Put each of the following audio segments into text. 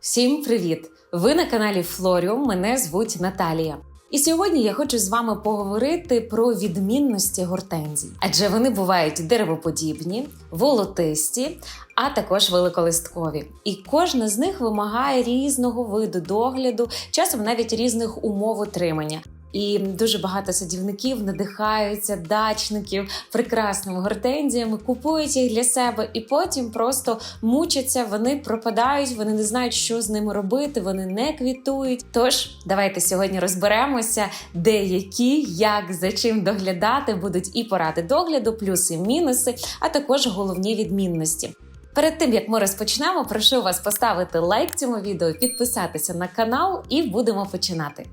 Всім привіт! Ви на каналі Флоріум. Мене звуть Наталія. І сьогодні я хочу з вами поговорити про відмінності гортензій, адже вони бувають деревоподібні, волотисті, а також великолисткові. І кожна з них вимагає різного виду догляду, часом навіть різних умов утримання. І дуже багато садівників надихаються дачників прекрасними гортензіями, купують їх для себе і потім просто мучаться. Вони пропадають, вони не знають, що з ними робити. Вони не квітують. Тож давайте сьогодні розберемося, де які, як за чим доглядати будуть і поради догляду, плюси, мінуси, а також головні відмінності. Перед тим як ми розпочнемо, прошу вас поставити лайк цьому відео, підписатися на канал, і будемо починати.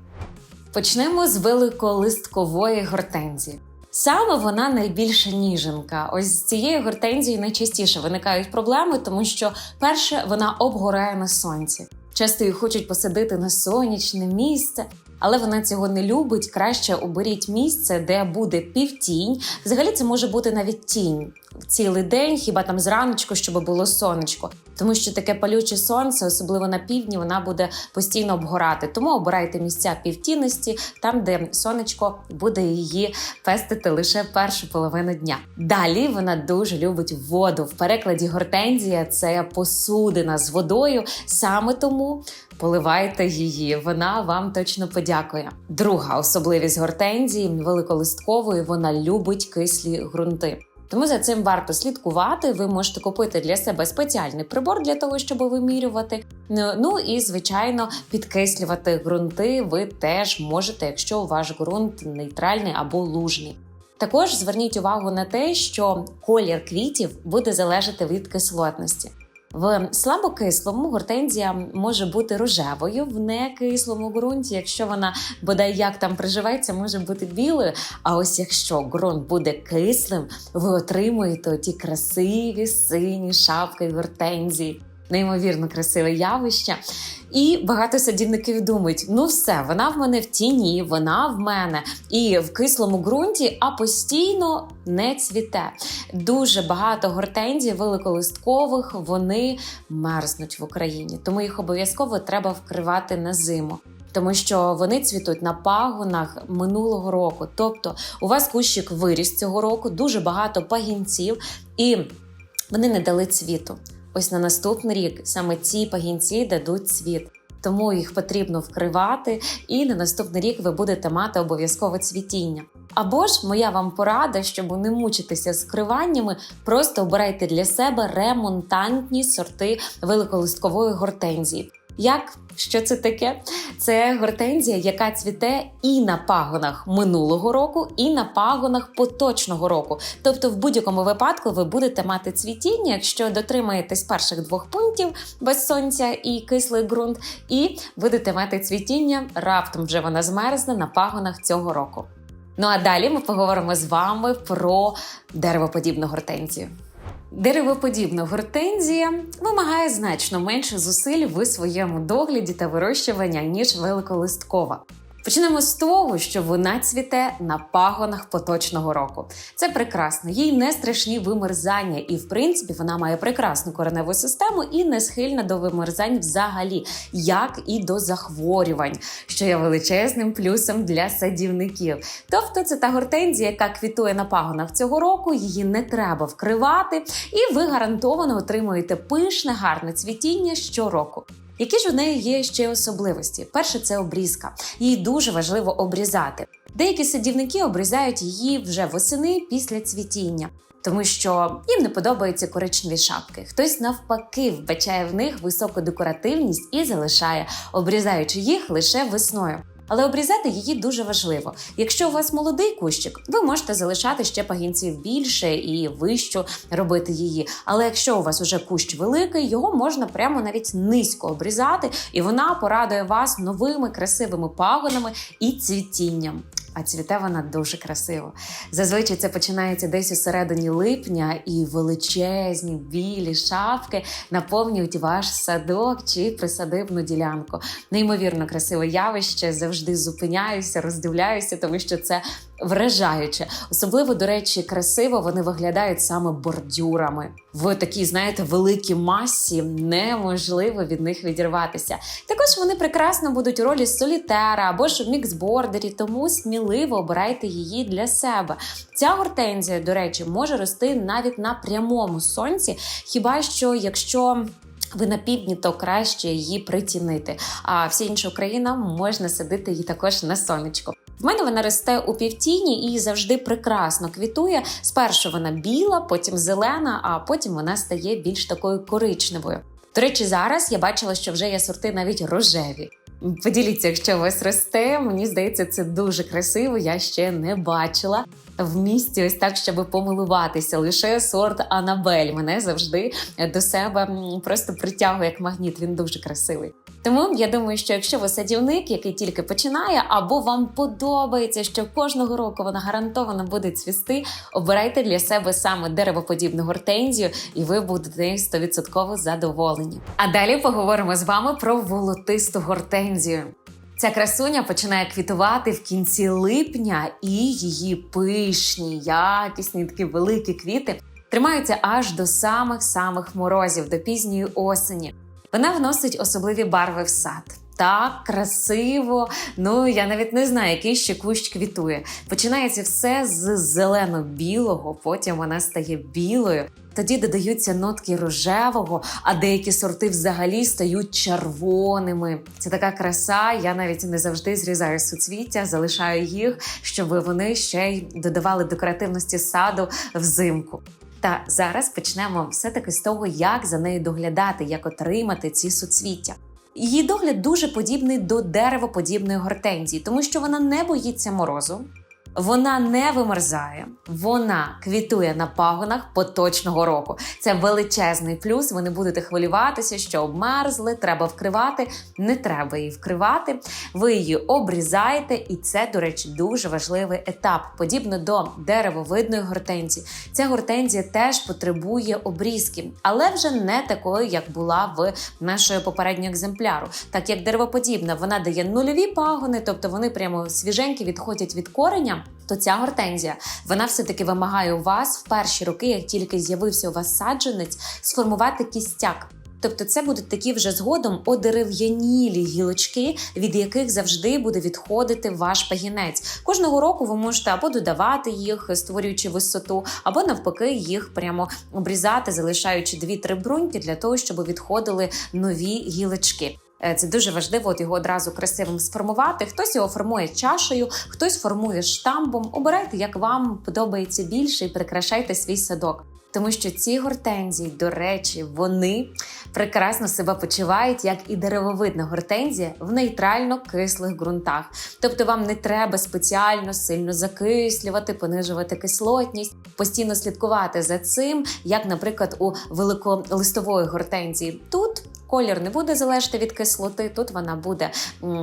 Почнемо з великолисткової гортензії. Саме вона найбільша ніженка. Ось з цією гортензією найчастіше виникають проблеми, тому що перше вона обгорає на сонці. Часто її хочуть посадити на сонячне місце, але вона цього не любить. Краще оберіть місце, де буде півтінь. Взагалі це може бути навіть тінь цілий день, хіба там зраночку, щоб було сонечко. Тому що таке палюче сонце, особливо на півдні, вона буде постійно обгорати. Тому обирайте місця півтінності, там, де сонечко буде її пестити лише першу половину дня. Далі вона дуже любить воду. В перекладі гортензія це посудина з водою. Саме тому поливайте її, вона вам точно подякує. Друга особливість гортензії великолисткової вона любить кислі ґрунти. Тому за цим варто слідкувати. Ви можете купити для себе спеціальний прибор для того, щоб вимірювати. Ну і звичайно, підкислювати ґрунти ви теж можете, якщо ваш ґрунт нейтральний або лужний. Також зверніть увагу на те, що колір квітів буде залежати від кислотності. В слабокислому гортензія може бути рожевою, в некислому ґрунті, якщо вона бодай як там приживеться, може бути білою. А ось якщо ґрунт буде кислим, ви отримуєте ті красиві сині шапки гортензії. Неймовірно красиве явище. І багато садівників думають: ну все, вона в мене в тіні, вона в мене і в кислому ґрунті, а постійно не цвіте. Дуже багато гортензій великолисткових вони мерзнуть в Україні, тому їх обов'язково треба вкривати на зиму. Тому що вони цвітуть на пагонах минулого року. Тобто у вас кущик виріс цього року, дуже багато пагінців, і вони не дали цвіту. Ось на наступний рік саме ці пагінці дадуть цвіт. Тому їх потрібно вкривати, і на наступний рік ви будете мати обов'язкове цвітіння. Або ж моя вам порада, щоб не мучитися з вкриваннями, просто обирайте для себе ремонтантні сорти великолисткової гортензії. Як що це таке? Це гортензія, яка цвіте і на пагонах минулого року, і на пагонах поточного року. Тобто, в будь-якому випадку ви будете мати цвітіння, якщо дотримаєтесь перших двох пунктів без сонця і кислий ґрунт, і будете мати цвітіння, раптом вже вона змерзне на пагонах цього року. Ну а далі ми поговоримо з вами про деревоподібну гортензію. Деревоподібна гортензія вимагає значно менше зусиль в своєму догляді та вирощування, ніж великолисткова. Почнемо з того, що вона цвіте на пагонах поточного року. Це прекрасно, їй не страшні вимерзання, і в принципі вона має прекрасну кореневу систему і не схильна до вимерзань взагалі, як і до захворювань, що є величезним плюсом для садівників. Тобто це та гортензія, яка квітує на пагонах цього року, її не треба вкривати, і ви гарантовано отримуєте пишне, гарне цвітіння щороку. Які ж у неї є ще особливості? Перше, це обрізка. Її дуже важливо обрізати. Деякі садівники обрізають її вже восени після цвітіння. Тому що їм не подобаються коричневі шапки. Хтось навпаки вбачає в них високу декоративність і залишає, обрізаючи їх лише весною. Але обрізати її дуже важливо. Якщо у вас молодий кущик, ви можете залишати ще пагінців більше і вищу робити її. Але якщо у вас уже кущ великий, його можна прямо навіть низько обрізати, і вона порадує вас новими красивими пагонами і цвітінням а цвіте вона дуже красиво. Зазвичай це починається десь у середині липня, і величезні білі шапки наповнюють ваш садок чи присадибну ділянку. Неймовірно красиве явище. Завжди зупиняюся, роздивляюся, тому що це вражаюче. Особливо, до речі, красиво вони виглядають саме бордюрами. В такій, знаєте, великій масі неможливо від них відірватися. Також вони прекрасно будуть у ролі солітера або ж в міксбордері, тому сміливо обирайте її для себе. Ця гортензія, до речі, може рости навіть на прямому сонці, хіба що якщо. Ви на півдні, то краще її притінити. А вся інша Україна можна садити її також на сонечко. В мене вона росте у півтіні і завжди прекрасно квітує. Спершу вона біла, потім зелена, а потім вона стає більш такою коричневою. До речі, зараз я бачила, що вже є сорти навіть рожеві. Поділіться, якщо у вас росте. Мені здається, це дуже красиво. Я ще не бачила в місті ось так, щоб помилуватися. Лише сорт Анабель мене завжди до себе просто притягує як магніт. Він дуже красивий. Тому я думаю, що якщо ви садівник, який тільки починає, або вам подобається, що кожного року вона гарантовано буде цвісти, обирайте для себе саме деревоподібну гортензію, і ви будете 100% задоволені. А далі поговоримо з вами про волотисту гортензію. Ця красуня починає квітувати в кінці липня, і її пишні, якісні такі великі квіти тримаються аж до самих самих морозів, до пізньої осені. Вона вносить особливі барви в сад. Так, красиво. Ну я навіть не знаю, який ще кущ квітує. Починається все з зелено-білого, потім вона стає білою. Тоді додаються нотки рожевого, а деякі сорти взагалі стають червоними. Це така краса. Я навіть не завжди зрізаю суцвіття, залишаю їх, щоб вони ще й додавали декоративності саду взимку. Та зараз почнемо все-таки з того, як за нею доглядати, як отримати ці суцвіття. Її догляд дуже подібний до деревоподібної гортензії, тому що вона не боїться морозу, вона не вимерзає, вона квітує на пагонах поточного року. Це величезний плюс. Ви не будете хвилюватися, що обмерзли, треба вкривати. Не треба її вкривати. Ви її обрізаєте, і це, до речі, дуже важливий етап. Подібно до деревовидної гортензії. Ця гортензія теж потребує обрізки, але вже не такої, як була в нашої попереднього екземпляру. Так як деревоподібна, вона дає нульові пагони, тобто вони прямо свіженькі відходять від кореня. То ця гортензія вона все-таки вимагає у вас в перші роки, як тільки з'явився у вас саджанець, сформувати кістяк. Тобто це будуть такі вже згодом одерев'янілі гілочки, від яких завжди буде відходити ваш пагінець. Кожного року ви можете або додавати їх, створюючи висоту, або навпаки їх прямо обрізати, залишаючи дві-три бруньки для того, щоб відходили нові гілочки. Е, Це дуже важливо от його одразу красивим сформувати. Хтось його формує чашею, хтось формує штамбом. Обирайте, як вам подобається більше, і прикрашайте свій садок. Тому що ці гортензії, до речі, вони прекрасно себе почувають, як і деревовидна гортензія в нейтрально кислих ґрунтах. Тобто вам не треба спеціально сильно закислювати, понижувати кислотність, постійно слідкувати за цим, як, наприклад, у великолистової гортензії. Тут Колір не буде залежати від кислоти, тут вона буде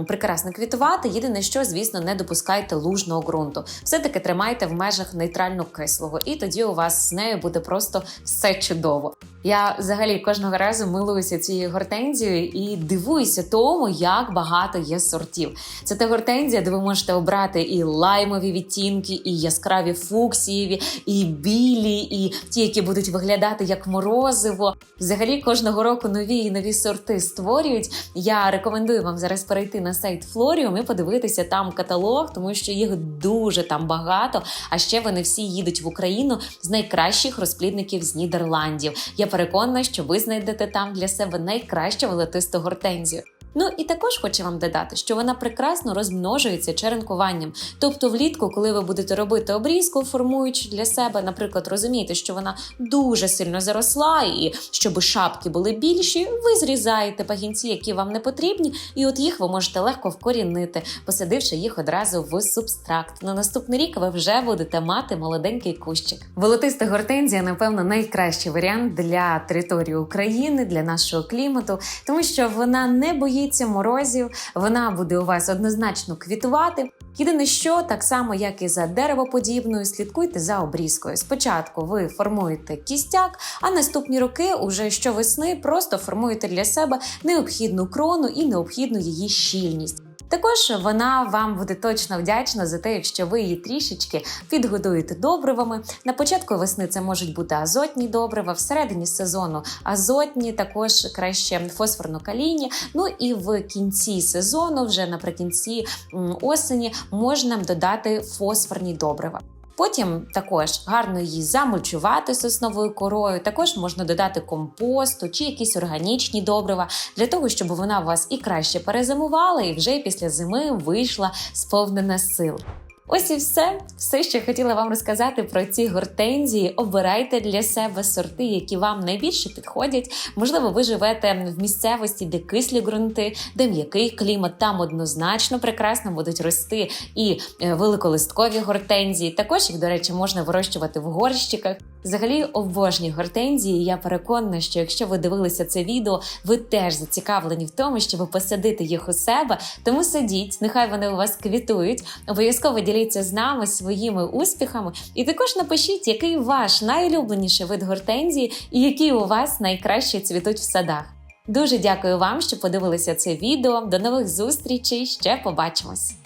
прекрасно квітувати. Єдине, що, звісно, не допускайте лужного ґрунту. Все-таки тримайте в межах нейтрально кислого, і тоді у вас з нею буде просто все чудово. Я взагалі кожного разу милуюся цією гортензією і дивуюся тому, як багато є сортів. Це та гортензія, де ви можете обрати і лаймові відтінки, і яскраві фуксієві, і білі, і ті, які будуть виглядати як морозиво. Взагалі кожного року нові і нові сорти створюють. Я рекомендую вам зараз перейти на сайт Флоріум і подивитися там каталог, тому що їх дуже там багато. А ще вони всі їдуть в Україну з найкращих розплідників з Нідерландів. Я переконана, що ви знайдете там для себе найкращу волотисту гортензію. Ну і також хочу вам додати, що вона прекрасно розмножується черенкуванням. Тобто, влітку, коли ви будете робити обрізку, формуючи для себе, наприклад, розумієте, що вона дуже сильно заросла, і щоб шапки були більші, ви зрізаєте пагінці, які вам не потрібні, і от їх ви можете легко вкорінити, посадивши їх одразу в субстракт. На наступний рік ви вже будете мати молоденький кущик. Волотиста гортензія, напевно, найкращий варіант для території України, для нашого клімату, тому що вона не боїться морозів, вона буде у вас однозначно квітувати. Єдине, що так само, як і за деревоподібною, слідкуйте за обрізкою. Спочатку ви формуєте кістяк, а наступні роки, уже щовесни, просто формуєте для себе необхідну крону і необхідну її щільність. Також вона вам буде точно вдячна за те, якщо ви її трішечки підгодуєте добривами. На початку весни це можуть бути азотні добрива, всередині сезону азотні, також краще фосфорно-калійні. Ну і в кінці сезону, вже наприкінці осені, можна додати фосфорні добрива. Потім також гарно її замульчувати сосновою корою. Також можна додати компосту чи якісь органічні добрива для того, щоб вона у вас і краще перезимувала, і вже після зими вийшла сповнена сил. Ось і все, все, що хотіла вам розказати про ці гортензії. Обирайте для себе сорти, які вам найбільше підходять. Можливо, ви живете в місцевості, де кислі ґрунти, де м'який клімат. Там однозначно прекрасно будуть рости і е, великолисткові гортензії. Також їх, до речі, можна вирощувати в горщиках. Взагалі обожні гортензії. Я переконана, що якщо ви дивилися це відео, ви теж зацікавлені в тому, щоб посадити їх у себе. Тому садіть, нехай вони у вас квітують. Обов'язково діліться з нами своїми успіхами. І також напишіть, який ваш найулюбленіший вид гортензії і які у вас найкраще цвітуть в садах. Дуже дякую вам, що подивилися це відео. До нових зустрічей. Ще побачимось!